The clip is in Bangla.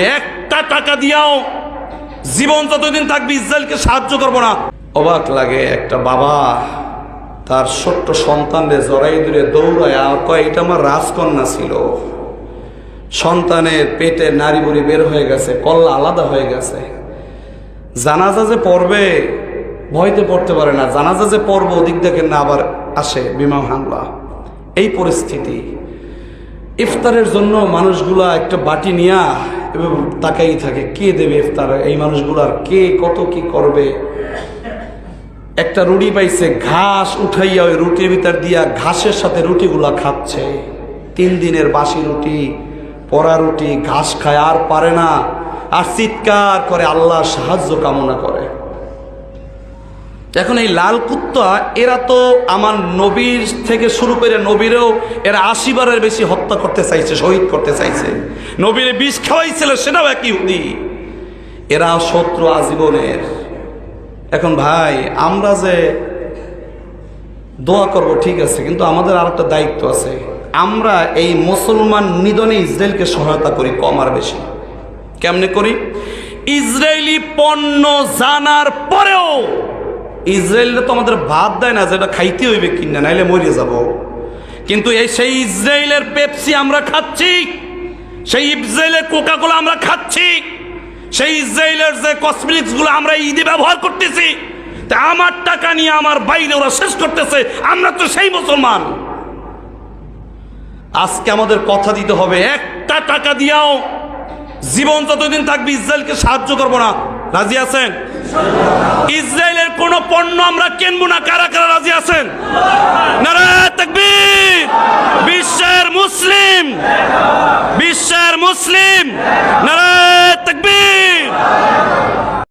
একটা টাকা দিয়াও জীবন যতদিন থাকবে ইসরায়েলকে সাহায্য করব না। অবাক লাগে একটা বাবা, তার ছোট্ট সন্তানদের জড়াই দূরে দৌড়ায়, আর কয়, এটা আমার রাজকন্যা ছিল। সন্তানের পেটে নারী বুড়ি বের হয়ে গেছে, কল্লা আলাদা হয়ে গেছে। জানাজা যে পড়বে, ভয়তে পড়তে পারে না। জানাজা যে পড়ব, ওদিক থেকে না আবার আসে বিমান হামলা। এই পরিস্থিতি। ইফতারের জন্য মানুষগুলা একটা বাটি নিয়া এবং তাকাই থাকে, কে দেবে ইফতার? এই মানুষগুলার কে কত কি করবে? একটা রুটি পাইছে, ঘাস উঠাইয়া ওই রুটির ভিতর দিয়া ঘাসের সাথে রুটিগুলা খাচ্ছে। তিন দিনের বাসি রুটি পরা রুটি, ঘাস খায়, আর পারে না। আর চিৎকার করে আল্লাহ সাহায্য কামনা করে। এখন এই লাল কুত্তা, এরা তো আমার নবীর থেকে শুরু করে নবীরেও এরা আশি বারের বেশি হত্যা করতে চাইছে, শহীদ করতে চাইছে। নবীরে বিষ খাওয়াইছিল, সেটাও একই হুদি এরা শত্রু আজীবনের। এখন ভাই, আমরা যে দোয়া করব, ঠিক আছে, কিন্তু আমাদের আর একটা দায়িত্ব আছে। আমরা এই মুসলমান নিধনে ইসরায়েলকে সহায়তা করি, কম আর বেশি। কেমনে করি? ইসরায়েলি পণ্য জানার পরেও ইসরায়েলরা তো আমাদের ভাত দেয় না, যেটা খাইতে হইবে কিনা, নাইলে মরিয়ে যাব। কিন্তু এই সেই ইসরায়েলের পেপসি আমরা খাচ্ছি, সেই ইসরায়েলের কোকা কোলা আমরা খাচ্ছি, সেই ইসরায়েলের যে কসমেটিক্সগুলো আমরা ঈদে ব্যবহার করতেছি, তা আমার টাকা নিয়ে আমার বাইরে ওরা শেষ করতেছে, আমরা তো সেই মুসলমান। আজকে আমাদের কথা দিতে হবে, একটা টাকা দিয়াও জীবন যতদিন থাকবে ইসরায়েলকে সাহায্য করব না। রাজি আছেন? ইসরায়েলের কোন পণ্য আমরা কিনবো না। কারা কারা রাজি আছেন? বিশ্বের মুসলিম। বিশ্বের মুসলিম। নারায় তাকবীর।